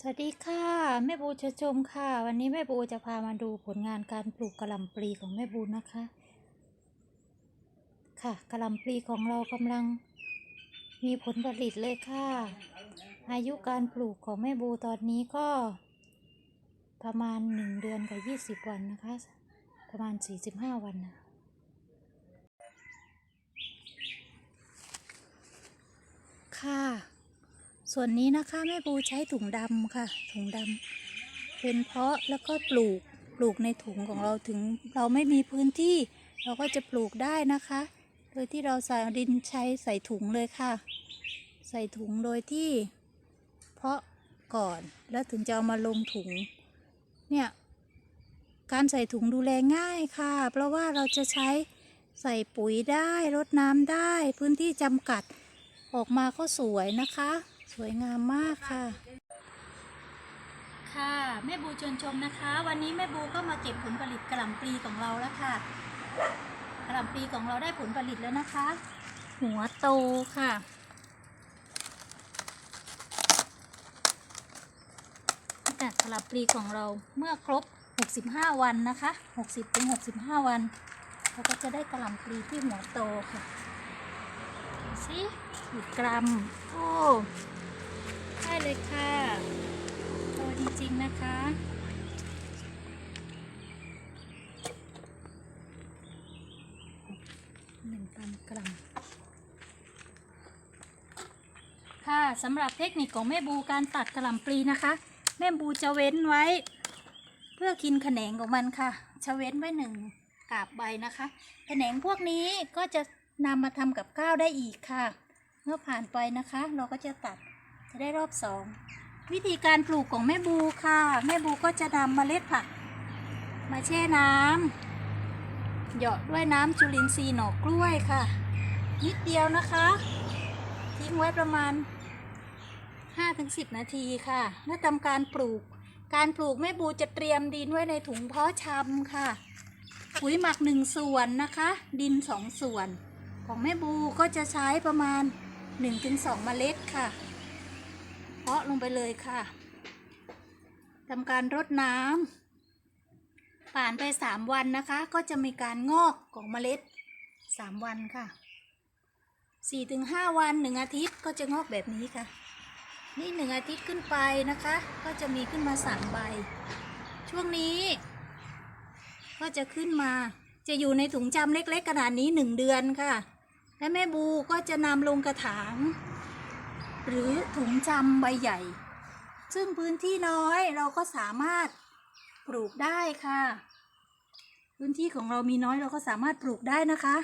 สวัสดีค่ะ แม่บูจะชมค่ะ วันนี้แม่บูจะพามาดูผลงานการปลูกกระหล่ำปลีของแม่บูนะคะ ค่ะกระหล่ำปลีของเรากำลังมีผลผลิตเลยค่ะ อายุการปลูกของแม่บูตอนนี้ก็ ประมาณหนึ่งเดือนกับยี่สิบวันนะคะ ประมาณสี่สิบห้าวันนะค่ะ ส่วนนี้นะคะแม่บูใช้ถุงดำค่ะ ถุงดำเป็นเพาะแล้วก็ปลูกปลูกในถุงของเราถึงเราไม่มีพื้นที่ เราก็จะปลูกได้นะคะ โดยที่เราใส่ดินใช้ใส่ถุงเลยค่ะ ใส่ถุงโดยที่ เพาะก่อนแล้วถึงจะเอามาลงถุง เนี่ยการใส่ถุงดูแลง่ายค่ะ เพราะว่าเราจะใช้ใส่ปุ๋ยได้รดน้ำได้ พื้นที่จำกัดออกมาก็สวยนะคะ สวยงามมากค่ะ ค่ะแม่บูชวนชมนะคะ วันนี้แม่บูก็มาเก็บผลผลิตกระหล่ำปลีของเราแล้วค่ะกระหล่ำปลีของเราได้ผลผลิตแล้วนะคะ หัวโตค่ะแต่กระหล่ำปลีของเราเมื่อครบ 65 วันนะคะ 60ถึง65 วันเราก็จะได้กระหล่ำปลีที่หัวโตค่ะ สิกี่กรัม โอ้ ได้เลยค่ะโตจริงๆนะคะ หนึ่งพันกรัม ค่ะสำหรับเทคนิคของแม่บูการตัดกระหล่ำปลีนะคะ แม่บูจะเว้นไว้ เพื่อกินแขนงของมันค่ะ จะเว้นไว้หนึ่งกาบใบนะคะ แขนงพวกนี้ก็จะ นำมาทำกับข้าวได้อีกค่ะ เมื่อผ่านไปนะคะ เราก็จะตัดจะได้รอบสองวิธีการปลูกของแม่บูค่ะ แม่บูก็จะนำเมล็ดผัก มาแช่น้ำหยอดด้วยน้ำจุลินทรีย์หน่อกล้วยค่ะ นิดเดียวนะคะ ทิ้งไว้ประมาณ 5-10 นาทีค่ะแล้วทำการปลูก การปลูกแม่บูจะเตรียมดินไว้ในถุงเพาะชำค่ะ ปุ๋ยหมักหนึ่งส่วนนะคะ ดินสองส่วน ของแม่บูก็จะใช้ประมาณ 1-2เมล็ดค่ะ เพาะลงไปเลยค่ะทำการรดน้ำผ่านไป 3 วันนะคะ ก็จะมีการงอกของเมล็ด 3 วันค่ะ4-5วัน 1 อาทิตย์ก็จะงอกแบบนี้ค่ะ นี่ 1 อาทิตย์ขึ้นไปนะคะ ก็จะมีขึ้นมา 3 ใบ ช่วงนี้ ก็จะขึ้นมาจะอยู่ในถุงจำเล็กๆขนาดนี้ 1 เดือนค่ะ และแม่บูก็จะนำลงกระถาง หรือถุงจำใบใหญ่ ซึ่งพื้นที่น้อยเราก็สามารถปลูกได้ค่ะ พื้นที่ของเรามีน้อยเราก็สามารถปลูกได้นะคะ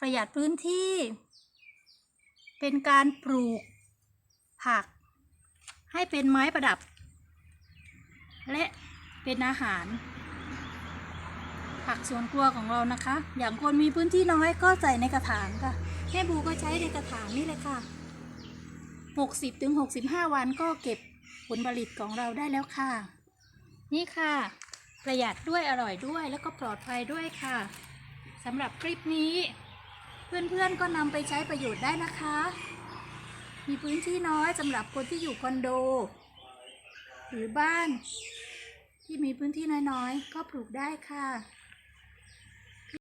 ประหยัดพื้นที่ เป็นการปลูกผัก ให้เป็นไม้ประดับ และเป็นอาหาร ผักสวนครัวของเรานะคะ อย่างคนมีพื้นที่น้อยก็ใส่ในกระถางค่ะแม่บูก็ใช้ในกระถางนี่เลยค่ะ 60ถึง65 วันก็เก็บผลผลิตของเราได้แล้วค่ะ นี่ค่ะ ประหยัดด้วยอร่อยด้วยแล้วก็ปลอดภัยด้วยค่ะสำหรับคลิปนี้ เพื่อนๆก็นำไปใช้ประโยชน์ได้นะคะ มีพื้นที่น้อยสำหรับคนที่อยู่คอนโด หรือบ้านที่มีพื้นที่น้อยๆ ก็ปลูกได้ค่ะ